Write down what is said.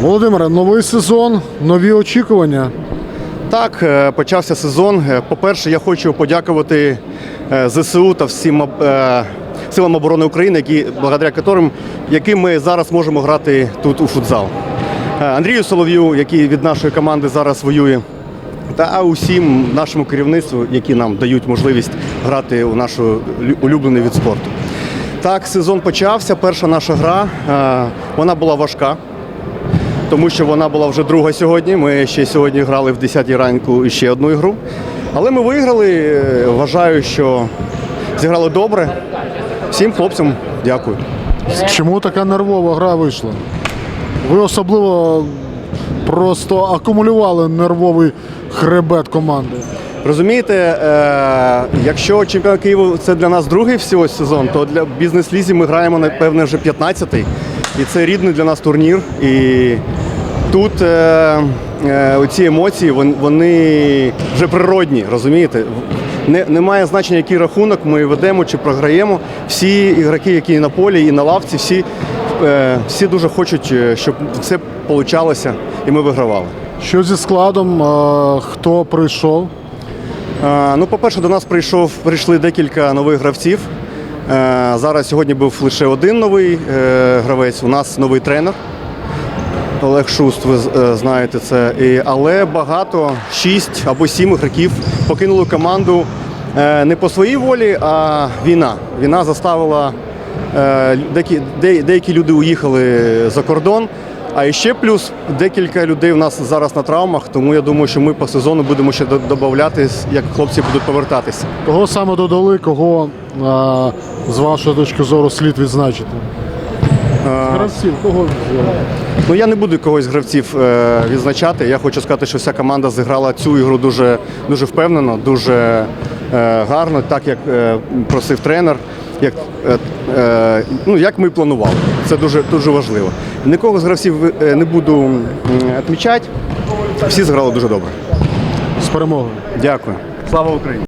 Володимире, новий сезон, нові очікування. Так, е, почався сезон. Е, По-перше, я хочу подякувати е, ЗСУ та всім силам оборони України, які благодаря яким, яким ми зараз можемо грати тут у футзал. Андрію Солов'ю, який від нашої команди зараз воює, та усім нашому керівництву, які нам дають можливість грати у нашу лю- улюблений від спорту. Так, сезон почався. Перша наша гра. Вона була важка тому що вона була вже друга сьогодні. Ми ще сьогодні грали в 10-й ранку ще одну ігру. Але ми виграли. Вважаю, що зіграли добре. Всім хлопцям дякую. Чому така нервова гра вийшла? Ви особливо просто акумулювали нервовий хребет команди. Розумієте, е, якщо чемпіонат Києва це для нас другий всього сезон, то для бізнес-лізі ми граємо, напевне, вже 15-й. І це рідний для нас турнір. І тут е, е, оці емоції вон- вони вже природні, розумієте? Не, немає значення, який рахунок ми ведемо чи програємо. Всі ігроки, які на полі і на лавці, всі, е, всі дуже хочуть, е, щоб все получалося і ми вигравали. Що зі складом? е, Хто прийшов? Е, Ну, по-перше, до нас прийшов, прийшли декілька нових гравців. Е, Зараз сьогодні був лише один новий е, гравець. У нас новий тренер. Олег Шуст, ви е, знаєте це. Але багато, шість або сім ігроків покинули команду е, не по своїй волі, а війна. Війна заставила е, деякі, де- деякі люди уїхали за кордон. А ще плюс декілька людей у нас зараз на травмах, тому я думаю, що ми по сезону будемо ще до- додавати, як хлопці будуть повертатися. Кого саме додали, кого з вашої точки зору слід відзначити? З Гравців, кого взяли? Ну я не буду когось з гравців е, відзначати. Я хочу сказати, що вся команда зіграла цю ігру дуже, дуже впевнено, дуже е, гарно, так як е, просив тренер, як, е, е, ну, як ми планували. Це дуже, дуже важливо. Нікого з гравців е, не буду відмічати. Всі зіграли дуже добре. З перемогою. Дякую. Слава Україні!